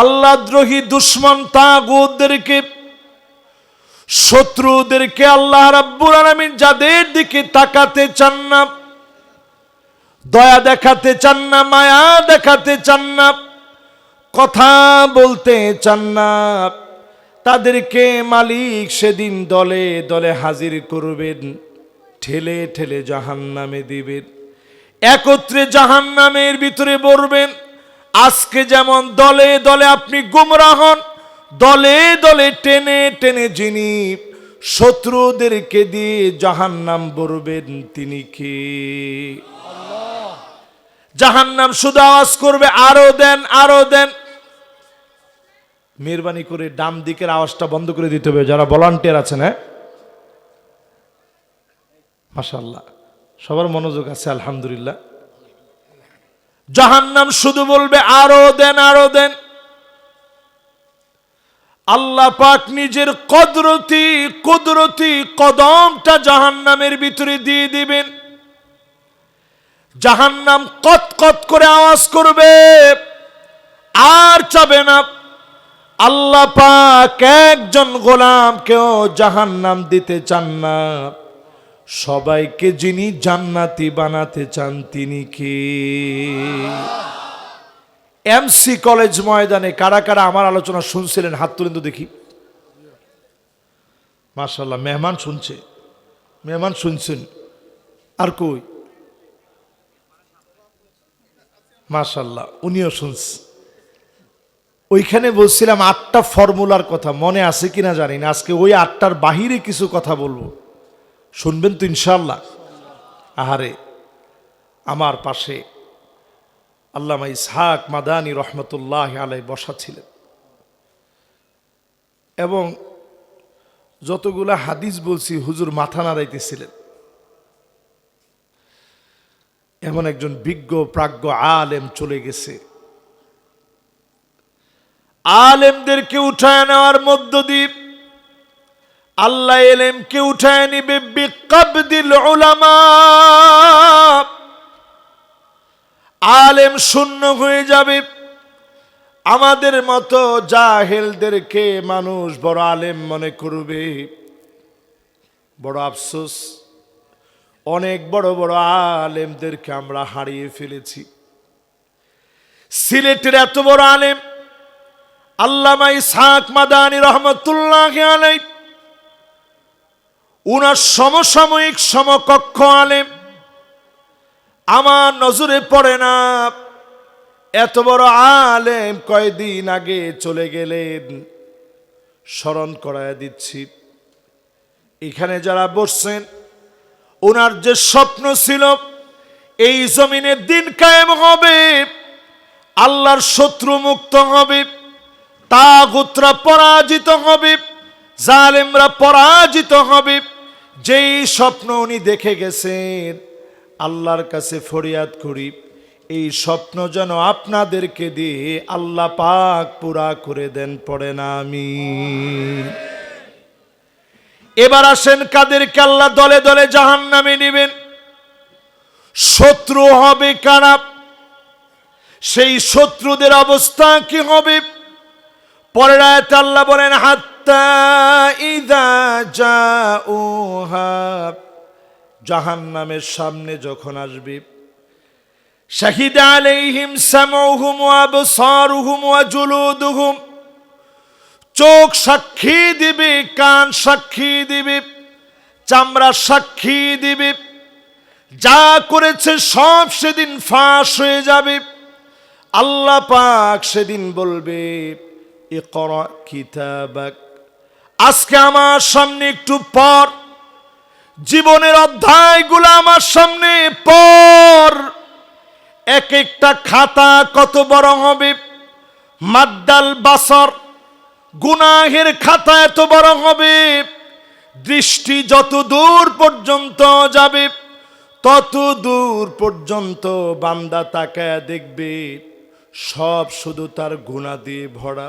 আল্লাহদ্রোহী দুশ্মন তাগুদদেরকে শত্রুদেরকে আল্লাহ রাব্বুল আলামিন যাদের দিকে তাকাতে চান না, দয়া দেখাতে চান না, মায়া দেখাতে চান না, কথা বলতে চান না, তাদেরকে মালিক সেদিন দলে দলে হাজির করবেন, ঠেলে ঠেলে জাহান নামে দিবেন, একত্রে জাহান নামের ভিতরে পড়বেন। আজকে যেমন দলে দলে আপনি গুমরা হন, দলে দলে টেনে টেনে যিনি শত্রুদেরকে দিয়ে জাহান নাম বলবেন তিনি কে? জাহান নাম শুধু আওয়াজ করবে, আরও দেন আরও দেন। মেহরবানি করে ডান দিকের আওয়াজটা বন্ধ করে দিতে হবে, যারা ভলান্টিয়ার আছেন হ্যাঁ? মাশাল্লাহ সবার মনোযোগ আছে, আলহামদুলিল্লাহ। জাহান্নাম শুধু বলবে, আরও দেন আরও দেন। আল্লাহ পাক নিজের কদরতি, কুদরতি কদমটা জাহান্নামের ভিতরে দিয়ে দিবেন। জাহান্নাম কত কত করে আওয়াজ করবে, আর চাবে না। আল্লাহ পাক একজন গোলাম কেউ জাহান্নাম দিতে চান না। সবাইকে যিনি জান্নাতি বানাতে চান তিনি কি? এমসি কলেজ ময়দানে কারা কারা আমার আলোচনা শুনছিলেন? হাত তুলেন তো দেখি। মাশাল্লাহ মেহমান শুনছে। মেহমান শুনছেন। আর কই? মাশাল্লাহ উনিও শুনছে। ওইখানে বলছিলাম আটটা ফর্মুলার কথা, মনে আছে কিনা জানি না। আজকে ওই আটটার বাহিরে কিছু কথা বলব। শুনবেন তো ইনশাল্লাহ আহারে, আমার পাশে আল্লামা ইসহাক মাদানি রহমতুল্লাহ আলাই বসা ছিলেন। এবং যতগুলা হাদিস বলছি, হুজুর মাথা নাড়াইতেছিলেন। এমন একজন বিজ্ঞ, প্রাজ্ঞ আলেম চলে গেছে। আলেমদেরকে উঠায় নেওয়ার মধ্য দিয়ে আল্লাহ এলেমকে উঠায় নিবে? বিকবদিল উলামা। আলেম শূন্য হয়ে যাবে। আমাদের মতো জাহেলদেরকে মানুষ বড় আলেম মনে করবে। বড় আফসোস। অনেক বড় বড় আলেমদেরকে আমরা হারিয়ে ফেলেছি। সিলেটের এত বড় আলেম আল্লামা ইসহাক মাদানি রহমতুল্লাহ আলাই উনার সমসাময়িক সমকক্ষ আলেম। আমার নজরে পড়ে না এত বড় আলেম কয়দিন আগে চলে গেলেন। স্মরণ করায় দিচ্ছি, এখানে যারা বসছেন ওনার যে স্বপ্ন ছিল, এই জমিনের দিন কায়েম হবে, আল্লাহর শত্রু মুক্ত হবে, তাগুতরা পরাজিত হবে, জালেমরা পরাজিত হবে। যেই স্বপ্ন উনি দেখে গেছেন, আল্লাহর কাছে ফরিয়াদ করি, এই স্বপ্ন যেন আপনাদেরকে দিয়ে আল্লাহ পাক পুরা করে দেন, পড়ে না আমি। এবার আসেন কাদেরকে আল্লাহ দলে দলে জাহান নামে নেবেন। শত্রু হবে কারা? সেই শত্রুদের অবস্থা কি হবে? পরের আয়াতে আল্লাহ বলেন ইদা জাউহা। জাহান্নামের সামনে যখন আসবে চোখ সাক্ষী দিবে, কান সাক্ষী দিবে, চামড়া সাক্ষী দিবে। যা করেছে সব সেদিন ফাঁস হয়ে যাবে। আল্লাহ পাক সেদিন বলবে, ইকরা কিতাবাক। আজকে আমার সামনে একটু পর। জীবনের অধ্যায়গুলো আমার সামনে পর। এক একটা খাতা কত বড় হবে। মাদ্দাল বাসর, গুনাহের খাতা এত বড় হবে। দৃষ্টি যত দূর পর্যন্ত যাবে, তত দূর পর্যন্ত বান্দা তাকায় দেখবে, সব শুধু তার গুণা দিয়ে ভরা।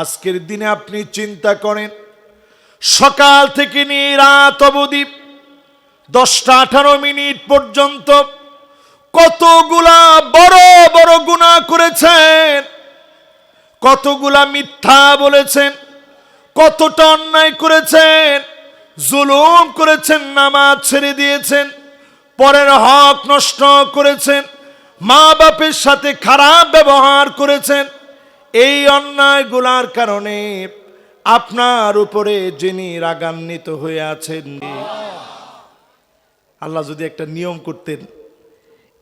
আজকের দিনে আপনি চিন্তা করেন, সকাল থেকে নিয়ে রাত অবধি, দশটা আঠারো মিনিট পর্যন্ত কতগুলা বড় বড় গুণা করেছেন, কতগুলা মিথ্যা বলেছেন, কতটা অন্যায় করেছেন, জুলুম করেছেন, নামাজ ছেড়ে দিয়েছেন, পরের হক নষ্ট করেছেন মা বাপের সাথে খারাপ ব্যবহার করেছেন এই অন্যায়গুলার কারণে আপনার উপরে যিনি রাগান্বিত হয়ে আছেন, আল্লাহ যদি একটা নিয়ম করতেন,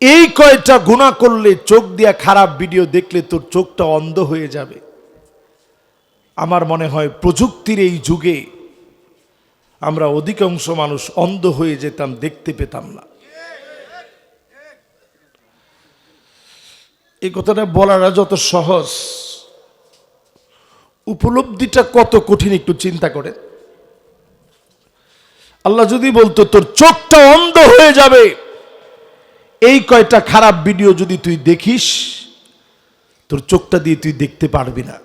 এই কয়টা গুণা করলে চোখ দিয়া খারাপ ভিডিও দেখলে তোর চোখটা অন্ধ হয়ে যাবে। আমার মনে হয় প্রযুক্তির এই যুগে আমরা অধিকাংশ মানুষ অন্ধ হয়ে যেতাম, দেখতে পেতাম না। এই কথাটা বলাটা যত সহজ। উপলব্ধিটা কত কঠিন একটু চিন্তা করে। আল্লাহ যদি বলতো, তোর চোখটা অন্ধ হয়ে যাবে। এই কয়টা খারাপ ভিডিও যদি তুই দেখিস, তোর চোখটা দিয়ে তুই দেখতে পারবি না।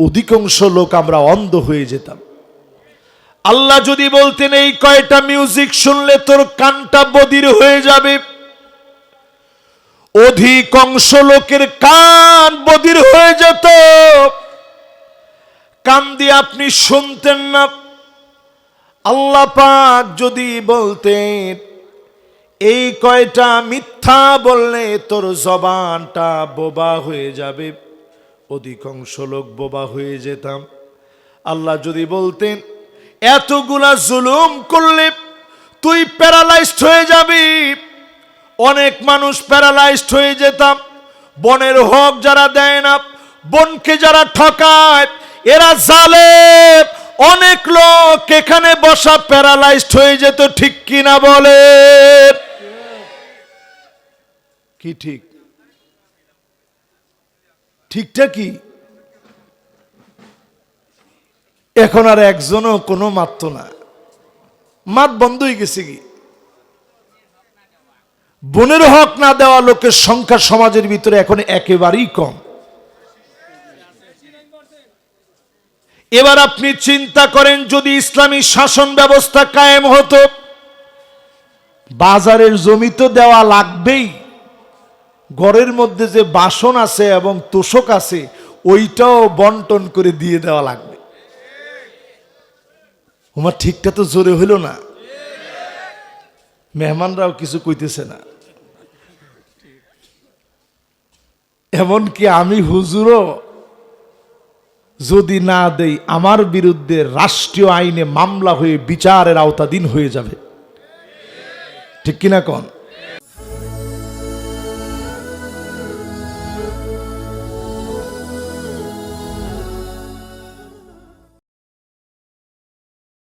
অধিকাংশ লোক আমরা অন্ধ হয়ে যেতাম। আল্লাহ যদি বলতেন, এই কয়টা মিউজিক শুনলে তোর কানটা বদির হয়ে যাবে? অধিকাংশ লোকের কান বদির হয়ে যেত। কান দিয়ে আপনি শুনতেন না। আল্লাহ পাক যদি বলতেন, এই কয়টা মিথ্যা বললে তোর জবানটা বোবা হয়ে যাবে। অধিকাংশ লোক বোবা হয়ে যেতাম। আল্লাহ যদি বলতেন, এতগুলা জুলুম করলে তুই প্যারালাইজড হয়ে যাবি। অনেক মানুষ প্যারালাইজড হয়ে যেতাম। বনের হক যারা দেয় না, বনকে যারা ঠকায় এরা জালে অনেক লোক এখানে বসা প্যারালাইজড হয়ে যেত, ঠিক কিনা বলে কি ঠিক? ঠিকটা কি? এখন আর একজনও কোনো মাত্র না। মাত বন্ধ হয়ে গেছে কি? বনের হক না দেওয়া লোকের সংখ্যা সমাজের ভিতরে এখন একেবারেই কম। এবার আপনি চিন্তা করেন, যদি ইসলামী শাসন ব্যবস্থা কায়েম হতো, বাজারের জমি তো দেওয়া লাগবেই, ঘরের মধ্যে যে বাসন আছে এবং তোষক আছে, ওইটাও বন্টন করে দিয়ে দেওয়া লাগবে। আমার ঠিকটা তো জোরে হইল না। মেহমানরাও কিছু কইতেছে না। এমনকি আমি হুজুরও যদি না দেই, আমার বিরুদ্ধে রাষ্ট্রীয় আইনে মামলা হয়ে বিচারের আওতাধীন হয়ে যাবে। ঠিক কিনা কন?